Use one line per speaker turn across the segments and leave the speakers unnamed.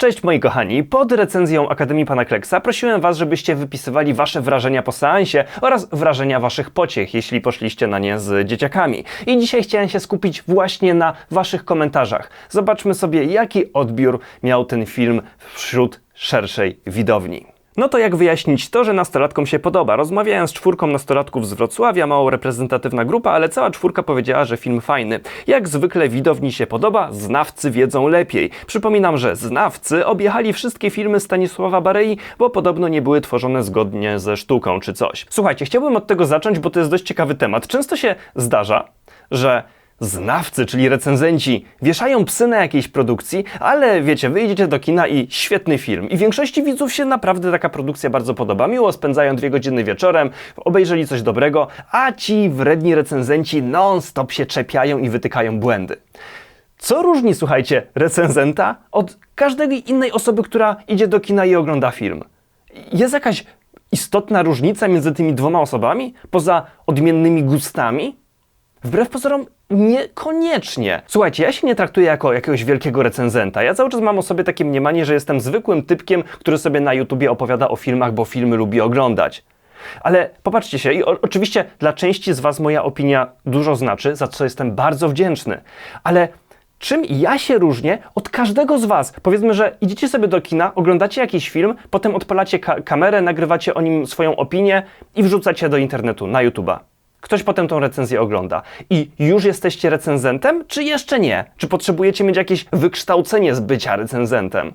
Cześć moi kochani, pod recenzją Akademii Pana Kleksa prosiłem Was, żebyście wypisywali Wasze wrażenia po seansie oraz wrażenia Waszych pociech, jeśli poszliście na nie z dzieciakami. I dzisiaj chciałem się skupić właśnie na Waszych komentarzach. Zobaczmy sobie, jaki odbiór miał ten film wśród szerszej widowni. No to jak wyjaśnić to, że nastolatkom się podoba? Rozmawiałem z czwórką nastolatków z Wrocławia, mało reprezentatywna grupa, ale cała czwórka powiedziała, że film fajny. Jak zwykle widowni się podoba, znawcy wiedzą lepiej. Przypominam, że znawcy objechali wszystkie filmy Stanisława Barei, bo podobno nie były tworzone zgodnie ze sztuką czy coś. Słuchajcie, chciałbym od tego zacząć, bo to jest dość ciekawy temat. Często się zdarza, że znawcy, czyli recenzenci, wieszają psy na jakiejś produkcji, ale wiecie, wyjdziecie do kina i świetny film. I większości widzów się naprawdę taka produkcja bardzo podoba. Miło spędzają dwie godziny wieczorem, obejrzeli coś dobrego, a ci wredni recenzenci non-stop się czepiają i wytykają błędy. Co różni, słuchajcie, recenzenta od każdej innej osoby, która idzie do kina i ogląda film? Jest jakaś istotna różnica między tymi dwoma osobami, poza odmiennymi gustami? Wbrew pozorom, niekoniecznie. Słuchajcie, ja się nie traktuję jako jakiegoś wielkiego recenzenta. Ja cały czas mam o sobie takie mniemanie, że jestem zwykłym typkiem, który sobie na YouTubie opowiada o filmach, bo filmy lubi oglądać. Ale popatrzcie się, i o, oczywiście dla części z Was moja opinia dużo znaczy, za co jestem bardzo wdzięczny. Ale czym ja się różnię od każdego z Was? Powiedzmy, że idziecie sobie do kina, oglądacie jakiś film, potem odpalacie ka kamerę, nagrywacie o nim swoją opinię i wrzucacie do internetu, na YouTube'a. Ktoś potem tą recenzję ogląda. I już jesteście recenzentem, czy jeszcze nie? Czy potrzebujecie mieć jakieś wykształcenie z bycia recenzentem?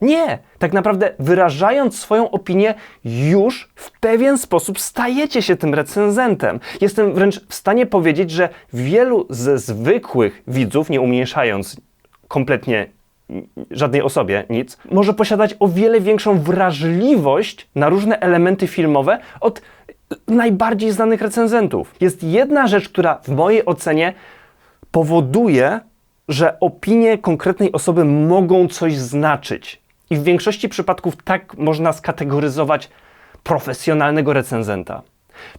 Nie! Tak naprawdę wyrażając swoją opinię, już w pewien sposób stajecie się tym recenzentem. Jestem wręcz w stanie powiedzieć, że wielu ze zwykłych widzów, nie umniejszając kompletnie żadnej osobie nic, może posiadać o wiele większą wrażliwość na różne elementy filmowe od najbardziej znanych recenzentów. Jest jedna rzecz, która w mojej ocenie powoduje, że opinie konkretnej osoby mogą coś znaczyć. I w większości przypadków tak można skategoryzować profesjonalnego recenzenta.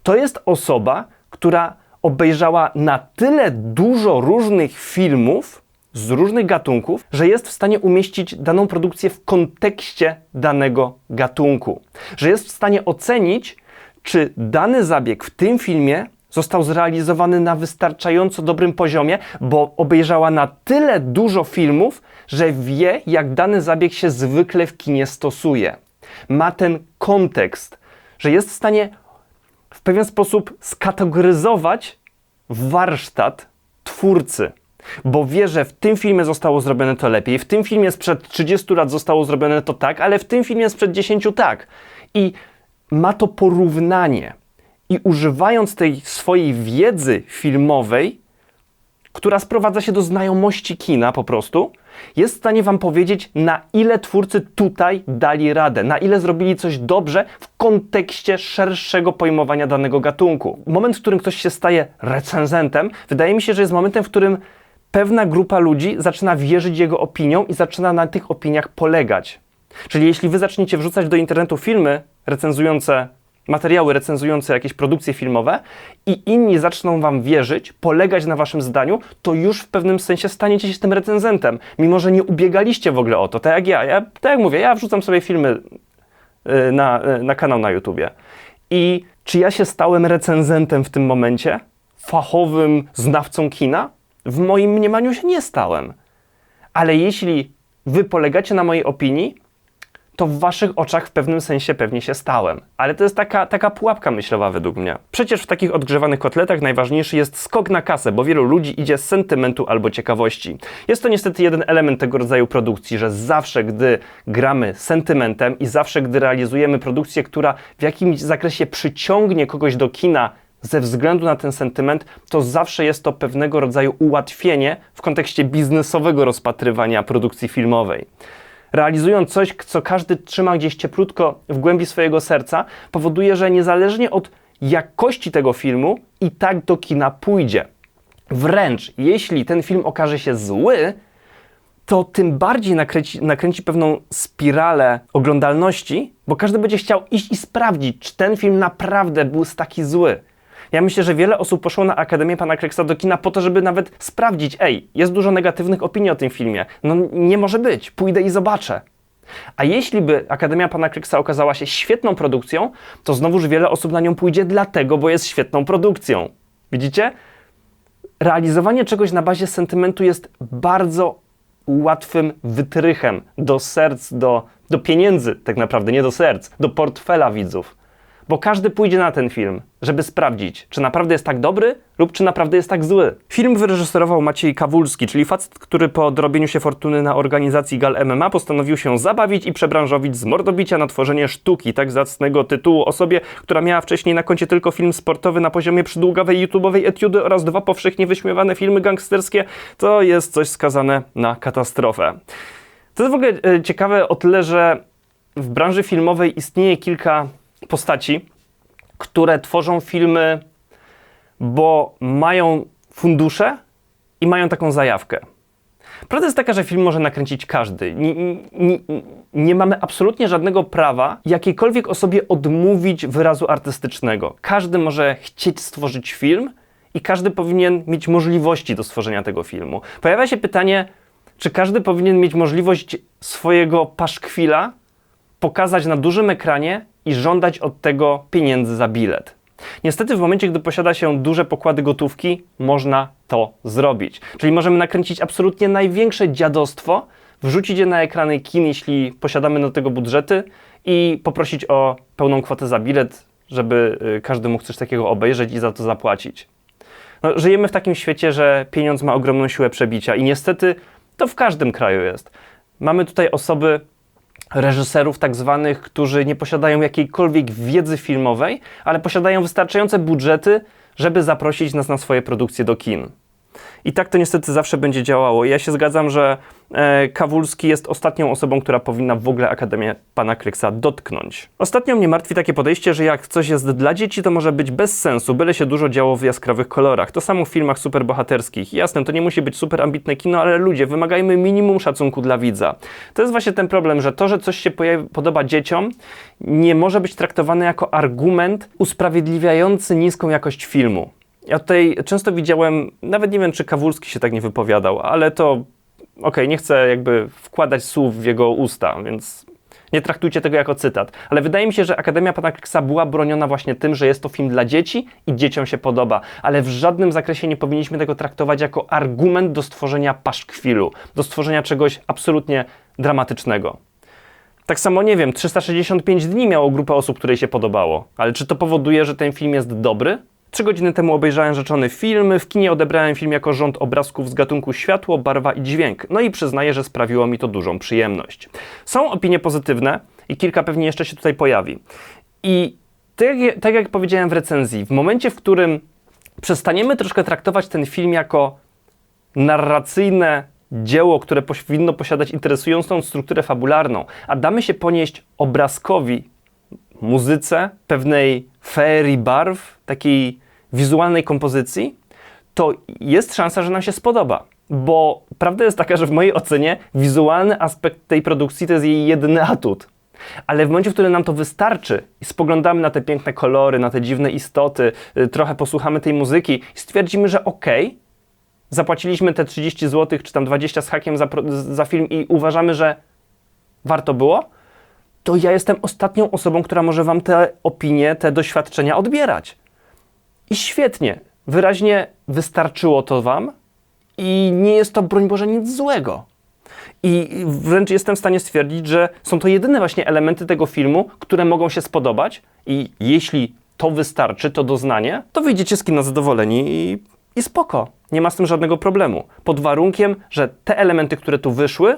To jest osoba, która obejrzała na tyle dużo różnych filmów z różnych gatunków, że jest w stanie umieścić daną produkcję w kontekście danego gatunku, że jest w stanie ocenić, czy dany zabieg w tym filmie został zrealizowany na wystarczająco dobrym poziomie, bo obejrzała na tyle dużo filmów, że wie, jak dany zabieg się zwykle w kinie stosuje. Ma ten kontekst, że jest w stanie w pewien sposób skategoryzować warsztat twórcy. Bo wie, że w tym filmie zostało zrobione to lepiej, w tym filmie sprzed 30 lat zostało zrobione to tak, ale w tym filmie sprzed 10 tak. I ma to porównanie. I używając tej swojej wiedzy filmowej, która sprowadza się do znajomości kina po prostu, jest w stanie Wam powiedzieć, na ile twórcy tutaj dali radę, na ile zrobili coś dobrze w kontekście szerszego pojmowania danego gatunku. Moment, w którym ktoś się staje recenzentem, wydaje mi się, że jest momentem, w którym pewna grupa ludzi zaczyna wierzyć jego opiniom i zaczyna na tych opiniach polegać. Czyli jeśli Wy zaczniecie wrzucać do internetu filmy recenzujące materiały recenzujące jakieś produkcje filmowe i inni zaczną wam wierzyć, polegać na waszym zdaniu, to już w pewnym sensie staniecie się tym recenzentem, mimo że nie ubiegaliście w ogóle o to. Tak jak ja, ja tak jak mówię, ja wrzucam sobie filmy y, na, y, na kanał na YouTubie. I czy ja się stałem recenzentem w tym momencie? Fachowym znawcą kina? W moim mniemaniu się nie stałem. Ale jeśli wy polegacie na mojej opinii, to w waszych oczach w pewnym sensie pewnie się stałem. Ale to jest taka, taka pułapka myślowa według mnie. Przecież w takich odgrzewanych kotletach najważniejszy jest skok na kasę, bo wielu ludzi idzie z sentymentu albo ciekawości. Jest to niestety jeden element tego rodzaju produkcji, że zawsze gdy gramy sentymentem i zawsze gdy realizujemy produkcję, która w jakimś zakresie przyciągnie kogoś do kina ze względu na ten sentyment, to zawsze jest to pewnego rodzaju ułatwienie w kontekście biznesowego rozpatrywania produkcji filmowej realizując coś, co każdy trzyma gdzieś cieplutko w głębi swojego serca, powoduje, że niezależnie od jakości tego filmu, i tak do kina pójdzie. Wręcz jeśli ten film okaże się zły, to tym bardziej nakręci, nakręci pewną spiralę oglądalności, bo każdy będzie chciał iść i sprawdzić, czy ten film naprawdę był taki zły. Ja myślę, że wiele osób poszło na Akademię Pana Kleksa do kina po to, żeby nawet sprawdzić, ej, jest dużo negatywnych opinii o tym filmie. No nie może być, pójdę i zobaczę. A jeśli by Akademia Pana Kleksa okazała się świetną produkcją, to znowuż wiele osób na nią pójdzie dlatego, bo jest świetną produkcją. Widzicie? Realizowanie czegoś na bazie sentymentu jest bardzo łatwym wytrychem do serc, do, do pieniędzy, tak naprawdę, nie do serc, do portfela widzów. Bo każdy pójdzie na ten film, żeby sprawdzić, czy naprawdę jest tak dobry lub czy naprawdę jest tak zły. Film wyreżyserował Maciej Kawulski, czyli facet, który po odrobieniu się fortuny na organizacji Gal MMA postanowił się zabawić i przebranżowić z mordobicia na tworzenie sztuki tak zacnego tytułu osobie, która miała wcześniej na koncie tylko film sportowy na poziomie przydługowej YouTube'owej etiudy oraz dwa powszechnie wyśmiewane filmy gangsterskie, to jest coś skazane na katastrofę. To jest w ogóle e, ciekawe o tyle, że w branży filmowej istnieje kilka postaci, które tworzą filmy, bo mają fundusze i mają taką zajawkę. Prawda jest taka, że film może nakręcić każdy. Nie, nie, mamy absolutnie żadnego prawa jakiejkolwiek osobie odmówić wyrazu artystycznego. Każdy może chcieć stworzyć film i każdy powinien mieć możliwości do stworzenia tego filmu. Pojawia się pytanie, czy każdy powinien mieć możliwość swojego paszkwila pokazać na dużym ekranie i żądać od tego pieniędzy za bilet. Niestety w momencie, gdy posiada się duże pokłady gotówki, można to zrobić. Czyli możemy nakręcić absolutnie największe dziadostwo, wrzucić je na ekrany kin, jeśli posiadamy do tego budżety i poprosić o pełną kwotę za bilet, żeby y, każdy mógł coś takiego obejrzeć i za to zapłacić. No, żyjemy w takim świecie, że pieniądz ma ogromną siłę przebicia i niestety to w każdym kraju jest. Mamy tutaj osoby, reżyserów tak zwanych, którzy nie posiadają jakiejkolwiek wiedzy filmowej, ale posiadają wystarczające budżety, żeby zaprosić nas na swoje produkcje do kin. I tak to niestety zawsze będzie działało. Ja się zgadzam, że e, Kawulski jest ostatnią osobą, która powinna w ogóle Akademię Pana Kryksa dotknąć. Ostatnio mnie martwi takie podejście, że jak coś jest dla dzieci, to może być bez sensu, byle się dużo działo w jaskrawych kolorach. To samo w filmach superbohaterskich. Jasne, to nie musi być super ambitne kino, ale ludzie, wymagajmy minimum szacunku dla widza. To jest właśnie ten problem, że to, że coś się podoba dzieciom, nie może być traktowane jako argument usprawiedliwiający niską jakość filmu. Ja tutaj często widziałem, nawet nie wiem, czy Kawulski się tak nie wypowiadał, ale to okej, okay, nie chcę jakby wkładać słów w jego usta, więc nie traktujcie tego jako cytat. Ale wydaje mi się, że Akademia Pana Kryksa była broniona właśnie tym, że jest to film dla dzieci i dzieciom się podoba. Ale w żadnym zakresie nie powinniśmy tego traktować jako argument do stworzenia paszkwilu, do stworzenia czegoś absolutnie dramatycznego. Tak samo nie wiem, 365 dni miało grupę osób, której się podobało. Ale czy to powoduje, że ten film jest dobry? Trzy godziny temu obejrzałem rzeczony film. W kinie odebrałem film jako rząd obrazków z gatunku światło, barwa i dźwięk. No i przyznaję, że sprawiło mi to dużą przyjemność. Są opinie pozytywne i kilka pewnie jeszcze się tutaj pojawi. I tak, tak jak powiedziałem w recenzji, w momencie, w którym przestaniemy troszkę traktować ten film jako narracyjne dzieło, które powinno posiadać interesującą strukturę fabularną, a damy się ponieść obrazkowi, muzyce, pewnej ferii barw, takiej wizualnej kompozycji, to jest szansa, że nam się spodoba. Bo prawda jest taka, że w mojej ocenie wizualny aspekt tej produkcji to jest jej jedyny atut. Ale w momencie, w którym nam to wystarczy i spoglądamy na te piękne kolory, na te dziwne istoty, y, trochę posłuchamy tej muzyki i stwierdzimy, że okej, okay, zapłaciliśmy te 30 zł czy tam 20 z hakiem za, za film i uważamy, że warto było, to ja jestem ostatnią osobą, która może wam te opinie, te doświadczenia odbierać. I świetnie, wyraźnie wystarczyło to wam i nie jest to, broń Boże, nic złego. I wręcz jestem w stanie stwierdzić, że są to jedyne właśnie elementy tego filmu, które mogą się spodobać i jeśli to wystarczy, to doznanie, to wyjdziecie z kina zadowoleni i, i spoko. Nie ma z tym żadnego problemu. Pod warunkiem, że te elementy, które tu wyszły,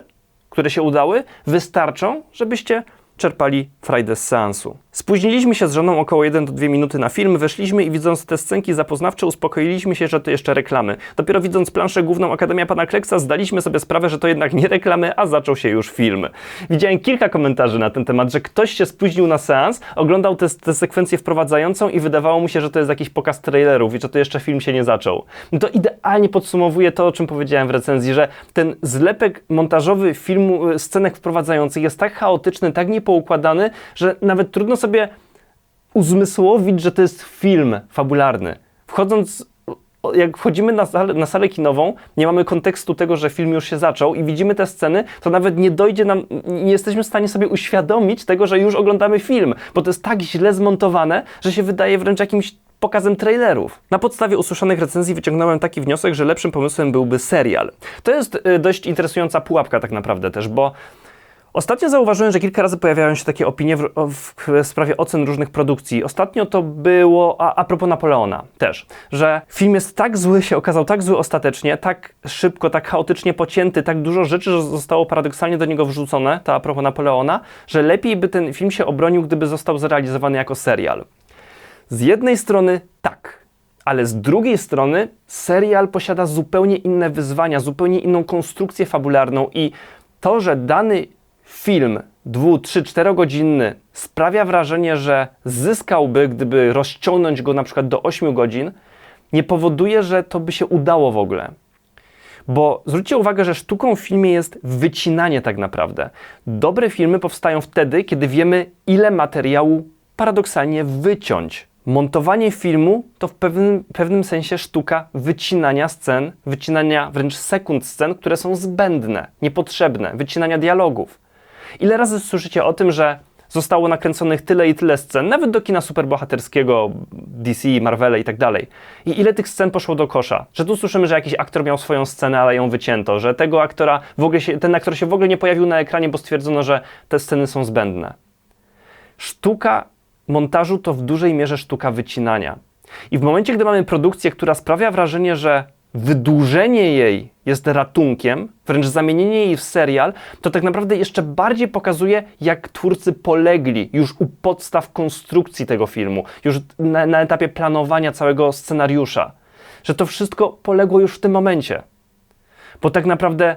które się udały, wystarczą, żebyście czerpali frajdę z seansu. Spóźniliśmy się z żoną około 1 do 2 minuty na film, weszliśmy i widząc te scenki zapoznawcze uspokoiliśmy się, że to jeszcze reklamy. Dopiero widząc planszę główną Akademia Pana Kleksa zdaliśmy sobie sprawę, że to jednak nie reklamy, a zaczął się już film. Widziałem kilka komentarzy na ten temat, że ktoś się spóźnił na seans, oglądał tę sekwencję wprowadzającą i wydawało mu się, że to jest jakiś pokaz trailerów i że to jeszcze film się nie zaczął. No to idealnie podsumowuje to, o czym powiedziałem w recenzji, że ten zlepek montażowy filmu, y, scenek wprowadzających jest tak chaotyczny, tak niepoukładany, że nawet trudno sobie uzmysłowić, że to jest film fabularny. Wchodząc, jak wchodzimy na salę, na salę kinową, nie mamy kontekstu tego, że film już się zaczął i widzimy te sceny, to nawet nie dojdzie nam, nie jesteśmy w stanie sobie uświadomić tego, że już oglądamy film, bo to jest tak źle zmontowane, że się wydaje wręcz jakimś pokazem trailerów. Na podstawie usłyszanych recenzji wyciągnąłem taki wniosek, że lepszym pomysłem byłby serial. To jest y, dość interesująca pułapka tak naprawdę też, bo Ostatnio zauważyłem, że kilka razy pojawiają się takie opinie w, w, sprawie ocen różnych produkcji. Ostatnio to było, a, a propos Napoleona też, że film jest tak zły, się okazał tak zły ostatecznie, tak szybko, tak chaotycznie pocięty, tak dużo rzeczy zostało paradoksalnie do niego wrzucone, to a propos Napoleona, że lepiej by ten film się obronił, gdyby został zrealizowany jako serial. Z jednej strony tak, ale z drugiej strony serial posiada zupełnie inne wyzwania, zupełnie inną konstrukcję fabularną i to, że dany film dwu, trzy, czterogodzinny sprawia wrażenie, że zyskałby, gdyby rozciągnąć go na przykład do 8 godzin, nie powoduje, że to by się udało w ogóle. Bo zwróćcie uwagę, że sztuką w filmie jest wycinanie tak naprawdę. Dobre filmy powstają wtedy, kiedy wiemy, ile materiału paradoksalnie wyciąć. Montowanie filmu to w pewnym, pewnym sensie sztuka wycinania scen, wycinania wręcz sekund scen, które są zbędne, niepotrzebne, wycinania dialogów. Ile razy słyszycie o tym, że zostało nakręconych tyle i tyle scen, nawet do kina superbohaterskiego, DC, Marvele i tak dalej. I ile tych scen poszło do kosza? Że tu słyszymy, że jakiś aktor miał swoją scenę, ale ją wycięto, że tego aktora w ogóle się, ten aktor się w ogóle nie pojawił na ekranie, bo stwierdzono, że te sceny są zbędne. Sztuka montażu to w dużej mierze sztuka wycinania. I w momencie, gdy mamy produkcję, która sprawia wrażenie, że wydłużenie jej jest ratunkiem, wręcz zamienienie jej w serial, to tak naprawdę jeszcze bardziej pokazuje, jak twórcy polegli już u podstaw konstrukcji tego filmu, już na, na etapie planowania całego scenariusza. Że to wszystko poległo już w tym momencie. Bo tak naprawdę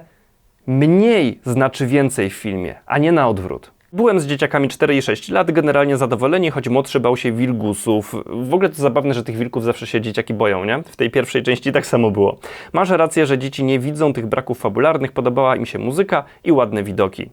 mniej znaczy więcej w filmie, a nie na odwrót. Byłem z dzieciakami 4 i 6 lat, generalnie zadowoleni, choć młodszy bał się wilgusów. W ogóle to zabawne, że tych wilków zawsze się dzieciaki boją, nie? W tej pierwszej części tak samo było. Masz rację, że dzieci nie widzą tych braków fabularnych, podobała im się muzyka i ładne widoki.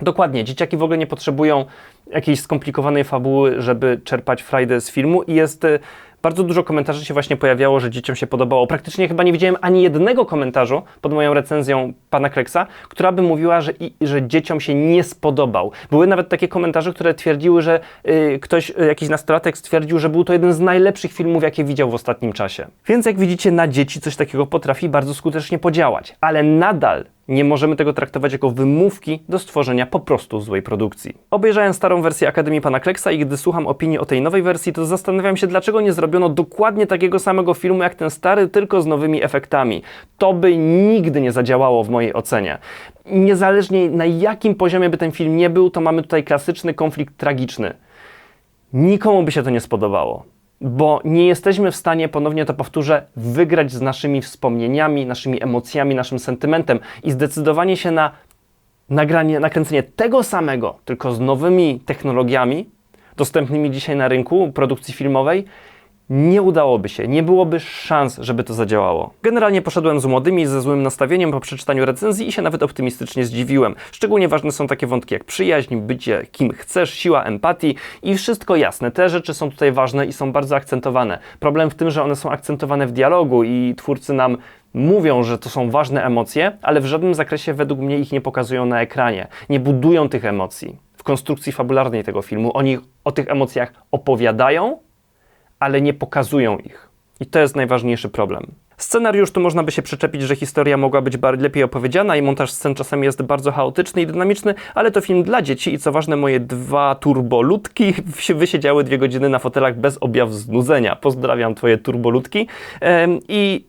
Dokładnie, dzieciaki w ogóle nie potrzebują jakiejś skomplikowanej fabuły, żeby czerpać frajdę z filmu i jest y, bardzo dużo komentarzy się właśnie pojawiało, że dzieciom się podobało. Praktycznie chyba nie widziałem ani jednego komentarzu pod moją recenzją pana Kreksa, która by mówiła, że, i, że dzieciom się nie spodobał. Były nawet takie komentarze, które twierdziły, że y, ktoś, y, jakiś nastolatek stwierdził, że był to jeden z najlepszych filmów, jakie widział w ostatnim czasie. Więc jak widzicie, na dzieci coś takiego potrafi bardzo skutecznie podziałać, ale nadal nie możemy tego traktować jako wymówki do stworzenia po prostu złej produkcji. Obejrzałem starą wersję Akademii Pana Kleksa i gdy słucham opinii o tej nowej wersji, to zastanawiam się, dlaczego nie zrobiono dokładnie takiego samego filmu jak ten stary, tylko z nowymi efektami. To by nigdy nie zadziałało w mojej ocenie. Niezależnie na jakim poziomie by ten film nie był, to mamy tutaj klasyczny konflikt tragiczny. Nikomu by się to nie spodobało bo nie jesteśmy w stanie, ponownie to powtórzę, wygrać z naszymi wspomnieniami, naszymi emocjami, naszym sentymentem i zdecydowanie się na nagranie, nakręcenie tego samego, tylko z nowymi technologiami dostępnymi dzisiaj na rynku produkcji filmowej, nie udałoby się, nie byłoby szans, żeby to zadziałało. Generalnie poszedłem z młodymi ze złym nastawieniem po przeczytaniu recenzji i się nawet optymistycznie zdziwiłem. Szczególnie ważne są takie wątki jak przyjaźń, bycie kim chcesz, siła empatii i wszystko jasne. Te rzeczy są tutaj ważne i są bardzo akcentowane. Problem w tym, że one są akcentowane w dialogu i twórcy nam mówią, że to są ważne emocje, ale w żadnym zakresie według mnie ich nie pokazują na ekranie. Nie budują tych emocji. W konstrukcji fabularnej tego filmu oni o tych emocjach opowiadają, ale nie pokazują ich. I to jest najważniejszy problem. Scenariusz tu można by się przyczepić, że historia mogła być lepiej opowiedziana i montaż scen czasami jest bardzo chaotyczny i dynamiczny, ale to film dla dzieci i co ważne, moje dwa turbolutki wysiedziały dwie godziny na fotelach bez objaw znudzenia. Pozdrawiam twoje turbolutki. Em, I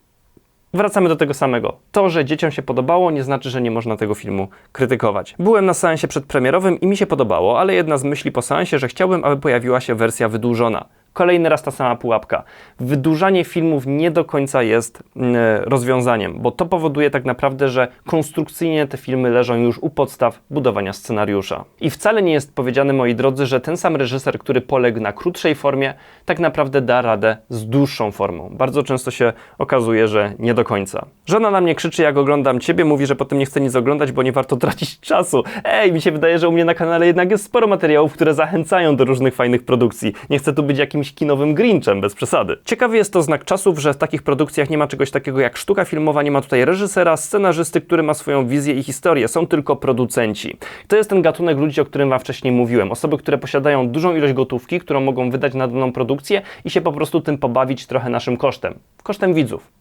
Wracamy do tego samego. To, że dzieciom się podobało, nie znaczy, że nie można tego filmu krytykować. Byłem na seansie przedpremierowym i mi się podobało, ale jedna z myśli po seansie, że chciałbym, aby pojawiła się wersja wydłużona. Kolejny raz ta sama pułapka. Wydłużanie filmów nie do końca jest mm, rozwiązaniem, bo to powoduje tak naprawdę, że konstrukcyjnie te filmy leżą już u podstaw budowania scenariusza. I wcale nie jest powiedziane, moi drodzy, że ten sam reżyser, który poległ na krótszej formie, tak naprawdę da radę z dłuższą formą. Bardzo często się okazuje, że nie do końca. Żona na mnie krzyczy, jak oglądam ciebie, mówi, że potem nie chce nic oglądać, bo nie warto tracić czasu. Ej, mi się wydaje, że u mnie na kanale jednak jest sporo materiałów, które zachęcają do różnych fajnych produkcji. Nie chcę tu być jakimś kinowym grinchem, bez przesady. Ciekawy jest to znak czasów, że w takich produkcjach nie ma czegoś takiego jak sztuka filmowa, nie ma tutaj reżysera, scenarzysty, który ma swoją wizję i historię. Są tylko producenci. To jest ten gatunek ludzi, o którym wam wcześniej mówiłem. Osoby, które posiadają dużą ilość gotówki, którą mogą wydać na daną produkcję i się po prostu tym pobawić trochę naszym kosztem. Kosztem widzów.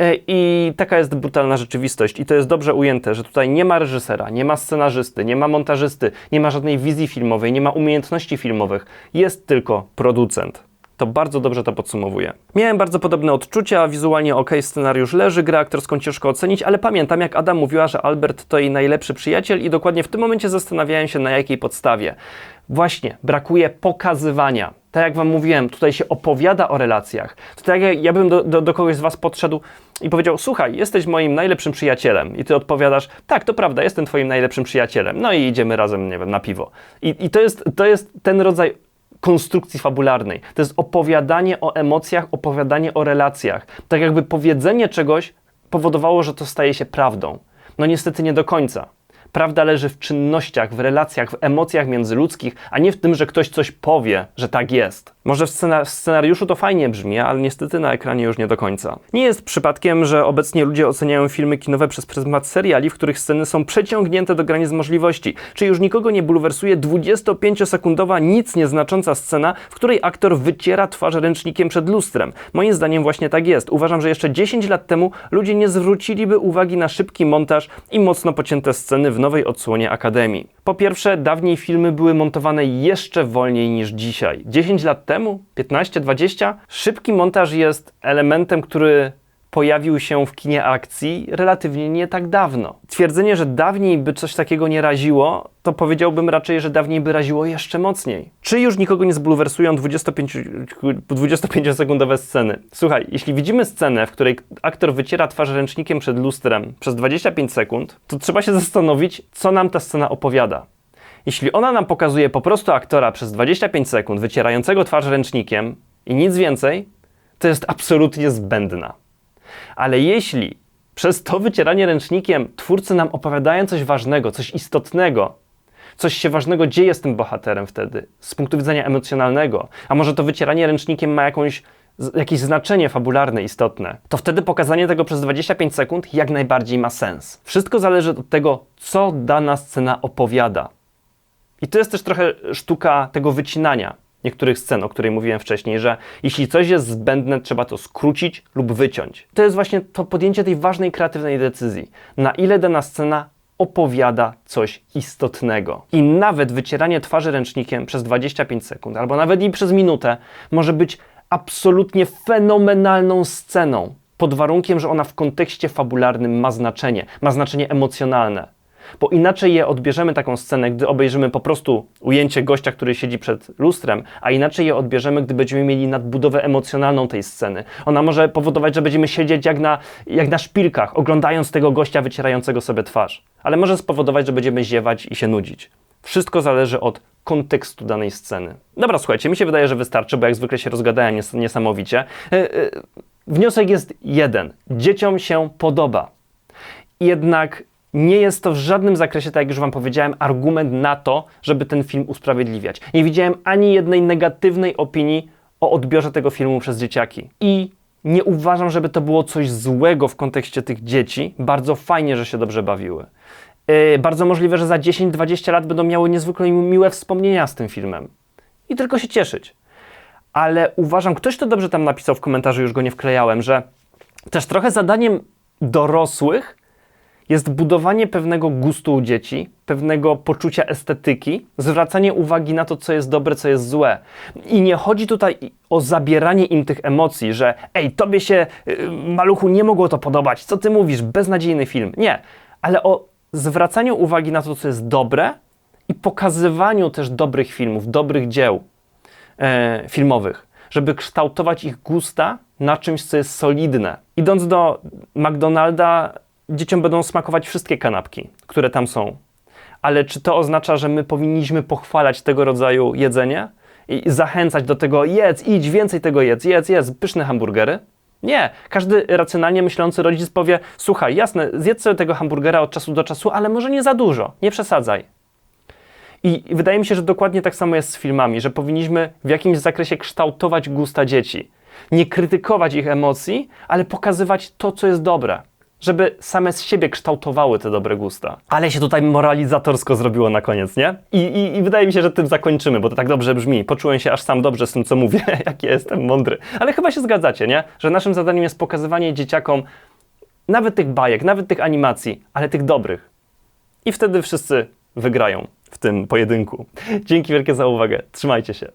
E, I taka jest brutalna rzeczywistość. I to jest dobrze ujęte, że tutaj nie ma reżysera, nie ma scenarzysty, nie ma montażysty, nie ma żadnej wizji filmowej, nie ma umiejętności filmowych. Jest tylko producent. To bardzo dobrze to podsumowuje. Miałem bardzo podobne odczucia, wizualnie ok, scenariusz leży, grę aktorską ciężko ocenić, ale pamiętam jak Ada mówiła, że Albert to jej najlepszy przyjaciel i dokładnie w tym momencie zastanawiałem się na jakiej podstawie. Właśnie, brakuje pokazywania. Tak jak Wam mówiłem, tutaj się opowiada o relacjach. To tak jak ja bym do, do, do kogoś z Was podszedł i powiedział: Słuchaj, jesteś moim najlepszym przyjacielem. I ty odpowiadasz: Tak, to prawda, jestem Twoim najlepszym przyjacielem. No i idziemy razem, nie wiem, na piwo. I, i to, jest, to jest ten rodzaj konstrukcji fabularnej. To jest opowiadanie o emocjach, opowiadanie o relacjach. Tak jakby powiedzenie czegoś powodowało, że to staje się prawdą. No niestety nie do końca. Prawda leży w czynnościach, w relacjach, w emocjach międzyludzkich, a nie w tym, że ktoś coś powie, że tak jest. Może w, scena- w scenariuszu to fajnie brzmi, ale niestety na ekranie już nie do końca. Nie jest przypadkiem, że obecnie ludzie oceniają filmy kinowe przez pryzmat seriali, w których sceny są przeciągnięte do granic możliwości. Czy już nikogo nie bulwersuje 25-sekundowa, nic nieznacząca scena, w której aktor wyciera twarz ręcznikiem przed lustrem? Moim zdaniem właśnie tak jest. Uważam, że jeszcze 10 lat temu ludzie nie zwróciliby uwagi na szybki montaż i mocno pocięte sceny w nowej odsłonie Akademii. Po pierwsze, dawniej filmy były montowane jeszcze wolniej niż dzisiaj. 10 lat temu, 15, 20, szybki montaż jest elementem, który pojawił się w kinie akcji relatywnie nie tak dawno. Twierdzenie, że dawniej by coś takiego nie raziło, to powiedziałbym raczej, że dawniej by raziło jeszcze mocniej. Czy już nikogo nie zbulwersują 25, 25-sekundowe sceny? Słuchaj, jeśli widzimy scenę, w której aktor wyciera twarz ręcznikiem przed lustrem przez 25 sekund, to trzeba się zastanowić, co nam ta scena opowiada. Jeśli ona nam pokazuje po prostu aktora przez 25 sekund wycierającego twarz ręcznikiem i nic więcej, to jest absolutnie zbędna. Ale jeśli przez to wycieranie ręcznikiem twórcy nam opowiadają coś ważnego, coś istotnego, coś się ważnego dzieje z tym bohaterem wtedy, z punktu widzenia emocjonalnego, a może to wycieranie ręcznikiem ma jakąś, jakieś znaczenie fabularne istotne, to wtedy pokazanie tego przez 25 sekund jak najbardziej ma sens. Wszystko zależy od tego, co dana scena opowiada. I to jest też trochę sztuka tego wycinania niektórych scen, o której mówiłem wcześniej, że jeśli coś jest zbędne, trzeba to skrócić lub wyciąć. To jest właśnie to podjęcie tej ważnej, kreatywnej decyzji. Na ile dana scena opowiada coś istotnego. I nawet wycieranie twarzy ręcznikiem przez 25 sekund, albo nawet i przez minutę, może być absolutnie fenomenalną sceną, pod warunkiem, że ona w kontekście fabularnym ma znaczenie, ma znaczenie emocjonalne bo inaczej je odbierzemy taką scenę, gdy obejrzymy po prostu ujęcie gościa, który siedzi przed lustrem, a inaczej je odbierzemy, gdy będziemy mieli nadbudowę emocjonalną tej sceny. Ona może powodować, że będziemy siedzieć jak na, jak na szpilkach, oglądając tego gościa wycierającego sobie twarz, ale może spowodować, że będziemy ziewać i się nudzić. Wszystko zależy od kontekstu danej sceny. Dobra, słuchajcie, mi się wydaje, że wystarczy, bo jak zwykle się rozgadałem nies niesamowicie. Yy, yy, wniosek jest jeden. Dzieciom się podoba. Jednak nie jest to w żadnym zakresie, tak jak już Wam powiedziałem, argument na to, żeby ten film usprawiedliwiać. Nie widziałem ani jednej negatywnej opinii o odbiorze tego filmu przez dzieciaki. I nie uważam, żeby to było coś złego w kontekście tych dzieci. Bardzo fajnie, że się dobrze bawiły. Yy, bardzo możliwe, że za 10-20 lat będą miały niezwykle miłe wspomnienia z tym filmem. I tylko się cieszyć. Ale uważam, ktoś to dobrze tam napisał w komentarzu, już go nie wklejałem, że też trochę zadaniem dorosłych jest budowanie pewnego gustu u dzieci, pewnego poczucia estetyki, zwracanie uwagi na to, co jest dobre, co jest złe. I nie chodzi tutaj o zabieranie im tych emocji, że ej, tobie się, y, maluchu, nie mogło to podobać, co ty mówisz, beznadziejny film. Nie, ale o zwracaniu uwagi na to, co jest dobre i pokazywaniu też dobrych filmów, dobrych dzieł e, filmowych żeby kształtować ich gusta na czymś, co jest solidne. Idąc do McDonalda, dzieciom będą smakować wszystkie kanapki, które tam są. Ale czy to oznacza, że my powinniśmy pochwalać tego rodzaju jedzenie i zachęcać do tego, jedz, idź, więcej tego jedz, jedz, jedz, pyszne hamburgery? Nie. Każdy racjonalnie myślący rodzic powie, słuchaj, jasne, zjedz sobie tego hamburgera od czasu do czasu, ale może nie za dużo, nie przesadzaj. I wydaje mi się, że dokładnie tak samo jest z filmami, że powinniśmy w jakimś zakresie kształtować gusta dzieci. Nie krytykować ich emocji, ale pokazywać to, co jest dobre. Żeby same z siebie kształtowały te dobre gusta. Ale się tutaj moralizatorsko zrobiło na koniec, nie? I, i, I wydaje mi się, że tym zakończymy, bo to tak dobrze brzmi. Poczułem się aż sam dobrze z tym, co mówię, jaki jestem mądry. Ale chyba się zgadzacie, nie? Że naszym zadaniem jest pokazywanie dzieciakom nawet tych bajek, nawet tych animacji, ale tych dobrych. I wtedy wszyscy wygrają w tym pojedynku. Dzięki wielkie za uwagę. Trzymajcie się.